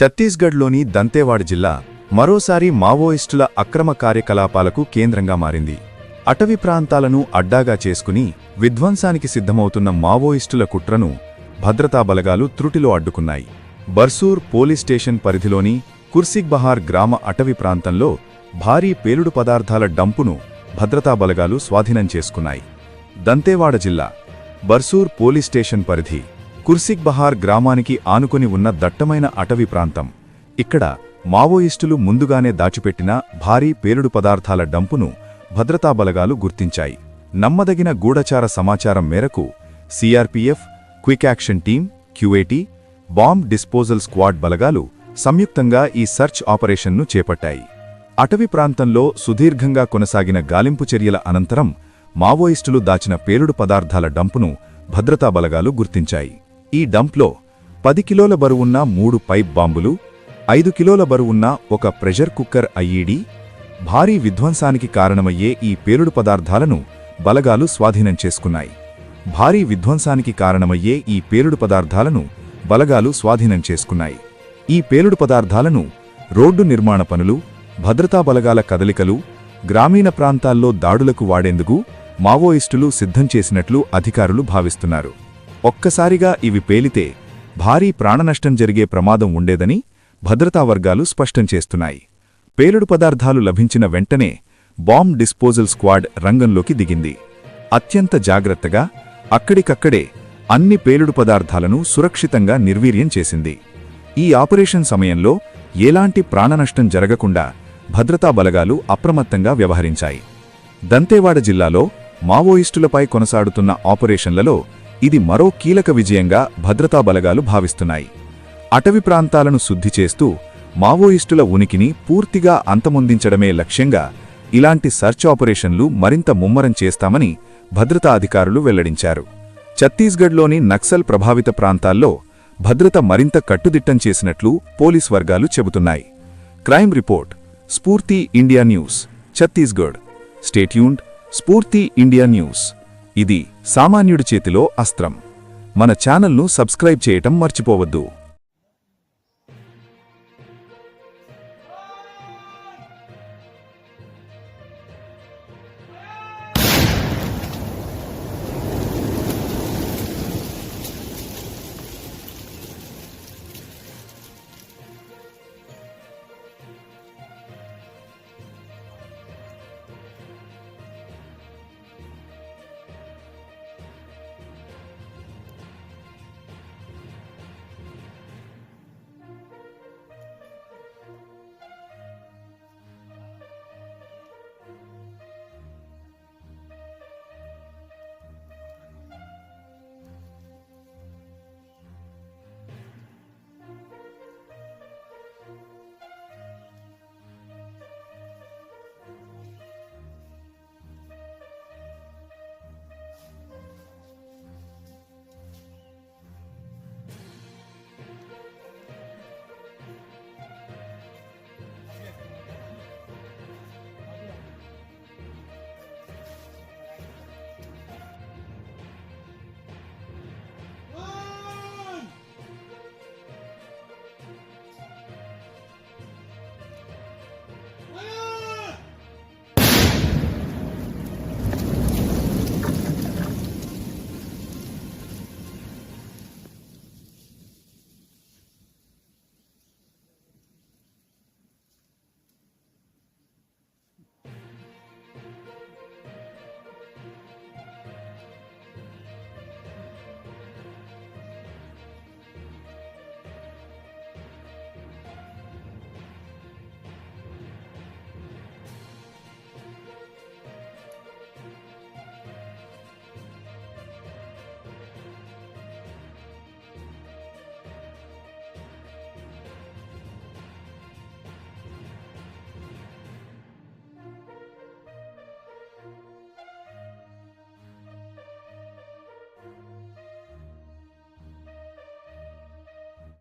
ఛత్తీస్గఢ్లోని దంతేవాడ జిల్లా మరోసారి మావోయిస్టుల అక్రమ కార్యకలాపాలకు కేంద్రంగా మారింది. అటవీ ప్రాంతాలను అడ్డాగా చేసుకుని విధ్వంసానికి సిద్ధమవుతున్న మావోయిస్టుల కుట్రను భద్రతా బలగాలు త్రుటిలో అడ్డుకున్నాయి. బర్సూర్ పోలీస్ స్టేషన్ పరిధిలోని కుర్సిగ్బహార్ గ్రామ అటవీ ప్రాంతంలో భారీ పేలుడు పదార్థాల డంపును భద్రతా బలగాలు స్వాధీనం చేసుకున్నాయి. దంతేవాడ జిల్లా బర్సూర్ పోలీస్ స్టేషన్ పరిధి కుర్సిక్ బహార్ గ్రామానికి ఆనుకుని ఉన్న దట్టమైన అటవీ ప్రాంతం. ఇక్కడ మావోయిస్టులు ముందుగానే దాచిపెట్టిన భారీ పేలుడు పదార్థాల డంపును భద్రతా బలగాలు గుర్తించాయి. నమ్మదగిన గూఢచార సమాచారం మేరకు CRPF quick action team QAT bomb disposal squad బలగాలు సంయుక్తంగా ఈ సర్చ్ ఆపరేషన్ను చేపట్టాయి. అటవీ ప్రాంతంలో సుదీర్ఘంగా కొనసాగిన గాలింపు చర్యల అనంతరం మావోయిస్టులు దాచిన పేలుడు పదార్థాల డంపును భద్రతా బలగాలు గుర్తించాయి. ఈ డంప్లో పది కిలోల బరువున్న మూడు పైప్ బాంబులు ఐదు కిలోల బరువున్న ఒక ప్రెషర్ కుక్కర్ ఐఈడి భారీ విధ్వంసానికి కారణమయ్యే ఈ పేలుడు పదార్థాలను బలగాలు స్వాధీనం చేసుకున్నాయి. భారీ విధ్వంసానికి కారణమయ్యే ఈ పేలుడు పదార్థాలను బలగాలు స్వాధీనం చేసుకున్నాయి. ఈ పేలుడు పదార్థాలను రోడ్డు నిర్మాణ పనులు భద్రతా బలగాల కదలికలు గ్రామీణ ప్రాంతాల్లో దాడులకు వాడేందుకు మావోయిస్టులు సిద్ధం చేసినట్లు అధికారులు భావిస్తున్నారు. ఒక్కసారిగా ఇవి పేలితే భారీ ప్రాణనష్టం జరిగే ప్రమాదం ఉండేదని భద్రతా వర్గాలు స్పష్టం చేస్తున్నాయి. పేలుడు పదార్థాలు లభించిన వెంటనే బాంబ్ డిస్పోజల్ స్క్వాడ్ రంగంలోకి దిగింది. అత్యంత జాగ్రత్తగా అక్కడికక్కడే అన్ని పేలుడు పదార్థాలను సురక్షితంగా నిర్వీర్యం చేసింది. ఈ ఆపరేషన్ సమయంలో ఎలాంటి ప్రాణనష్టం జరగకుండా భద్రతా బలగాలు అప్రమత్తంగా వ్యవహరించాయి. దంతేవాడ జిల్లాలో మావోయిస్టులపై కొనసాడుతున్న ఆపరేషన్లలో ఇది మరో కీలక విజయంగా భద్రతా బలగాలు భావిస్తున్నాయి. అటవీ ప్రాంతాలను శుద్ధి చేస్తూ మావోయిస్టుల ఉనికిని పూర్తిగా అంతమొందించడమే లక్ష్యంగా ఇలాంటి సర్చ్ ఆపరేషన్లు మరింత ముమ్మరం చేస్తామని భద్రతా అధికారులు వెల్లడించారు. ఛత్తీస్గఢ్లోని నక్సల్ ప్రభావిత ప్రాంతాల్లో భద్రత మరింత కట్టుదిట్టం చేసినట్లు పోలీస్ వర్గాలు చెబుతున్నాయి. Crime report Spoorthi India news Chhattisgarh. Stay tuned Spoorthi India news. ఇది సామాన్యుడి చేతిలో అస్త్రం. మన ఛానల్ను సబ్స్క్రైబ్ చేయటం మర్చిపోవద్దు.